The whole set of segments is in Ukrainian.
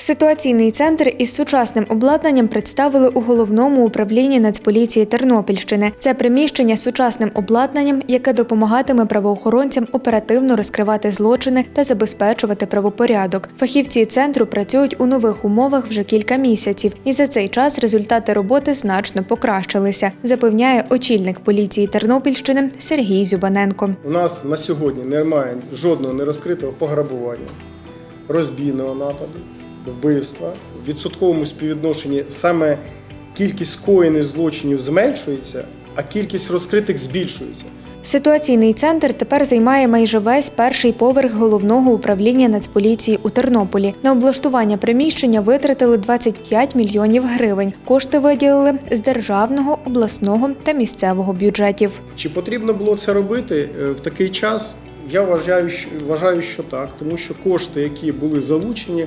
Ситуаційний центр із сучасним обладнанням представили у головному управлінні Нацполіції Тернопільщини. Це приміщення з сучасним обладнанням, яке допомагатиме правоохоронцям оперативно розкривати злочини та забезпечувати правопорядок. Фахівці центру працюють у нових умовах вже кілька місяців, і за цей час результати роботи значно покращилися, запевняє очільник поліції Тернопільщини Сергій Зюбаненко. У нас на сьогодні немає жодного нерозкритого пограбування, розбійного нападу, вбивства. В відсотковому співвідношенні саме кількість скоєних злочинів зменшується, а кількість розкритих збільшується. Ситуаційний центр тепер займає майже весь перший поверх головного управління Нацполіції у Тернополі. На облаштування приміщення витратили 25 мільйонів гривень. Кошти виділили з державного, обласного та місцевого бюджетів. Чи потрібно було це робити е, в такий час? Я вважаю, що, вважаю, що так, тому що кошти, які були залучені,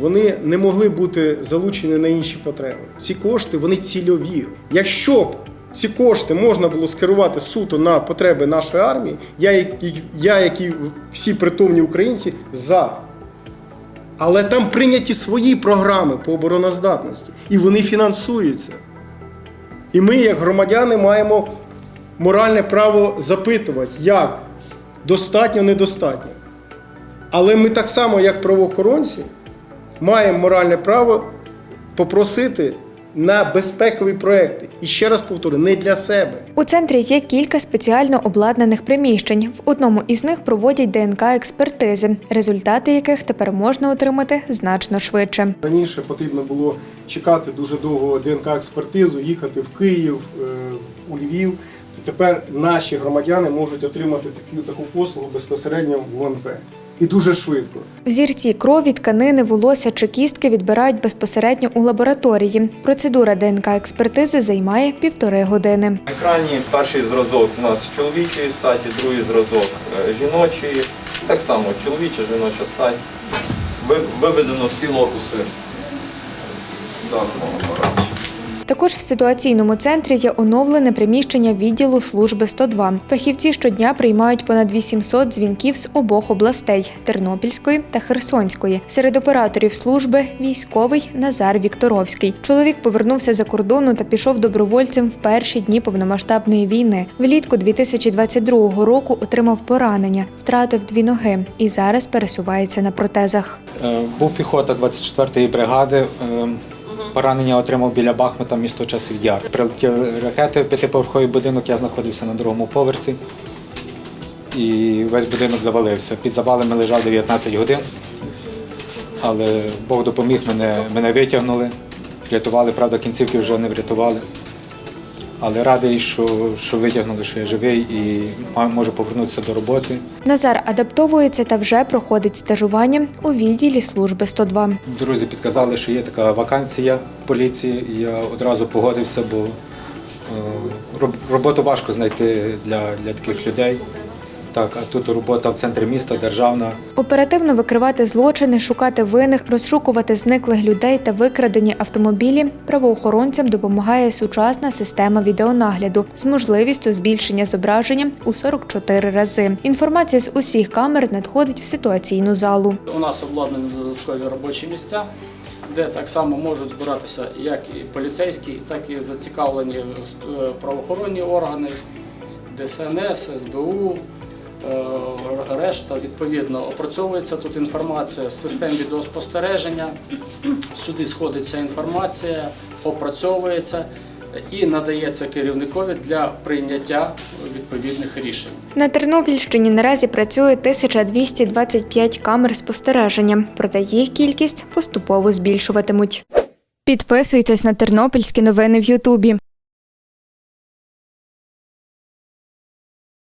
вони не могли бути залучені на інші потреби. Ці кошти вони цільові. Якщо б ці кошти можна було скерувати суто на потреби нашої армії, я, я як і всі притомні українці, за. Але там прийняті свої програми по обороноздатності, і вони фінансуються. І ми, як громадяни, маємо моральне право запитувати, як достатньо, недостатньо. Але ми так само, як правоохоронці, маємо моральне право попросити на безпекові проекти. І ще раз повторю, не для себе. У центрі є кілька спеціально обладнаних приміщень. В одному із них проводять ДНК-експертизи, результати яких тепер можна отримати значно швидше. Раніше потрібно було чекати дуже довго ДНК-експертизу, їхати в Київ, е, у Львів. То тепер наші громадяни можуть отримати таку, таку послугу безпосередньо в ОНП. І дуже швидко. Взірці крові, тканини, волосся чи кістки відбирають безпосередньо у лабораторії. Процедура ДНК-експертизи займає півтори години. На екрані перший зразок у нас чоловічої статі, другий зразок е, жіночої. Так само чоловіча, жіноча стать. Ви- Виведено всі локуси апараті. Також в ситуаційному центрі є оновлене приміщення відділу служби 102. Фахівці щодня приймають понад 800 дзвінків з обох областей Тернопільської та Херсонської. Серед операторів служби військовий Назар Вікторовський. Чоловік повернувся за кордону та пішов добровольцем в перші дні повномасштабної війни. Влітку 2022 року отримав поранення, втратив дві ноги і зараз пересувається на протезах. Е, Був піхота 24-ї бригади. Поранення отримав біля Бахмута, місто Часів Яр. Прилетіли ракетою п'ятиповерховий будинок, я знаходився на другому поверсі. І весь будинок завалився. Під завалами лежав 19 годин. Але Бог допоміг мене, мене витягнули. Врятували, правда, кінцівки вже не врятували. Але радий, що, що витягнули, що я живий і можу повернутися до роботи. Назар адаптовується та вже проходить стажування у відділі служби 102. Друзі підказали, що є така вакансія в поліції, я одразу погодився, бо е, роботу важко знайти для, для таких людей. Так, а тут робота в центрі міста, державна. Оперативно викривати злочини, шукати винних, розшукувати зниклих людей та викрадені автомобілі правоохоронцям допомагає сучасна система відеонагляду з можливістю збільшення зображення у 44 рази. Інформація з усіх камер надходить в ситуаційну залу. У нас обладнані додаткові робочі місця, де так само можуть збиратися як і поліцейські, так і зацікавлені е, правоохоронні органи, ДСНС, СБУ. Е, Решта відповідно опрацьовується тут інформація з систем відеоспостереження. Сюди сходить вся інформація, опрацьовується і надається керівникові для прийняття відповідних рішень. На Тернопільщині наразі працює 1225 камер спостереження, проте їх кількість поступово збільшуватимуть. Підписуйтесь на тернопільські новини в Ютубі.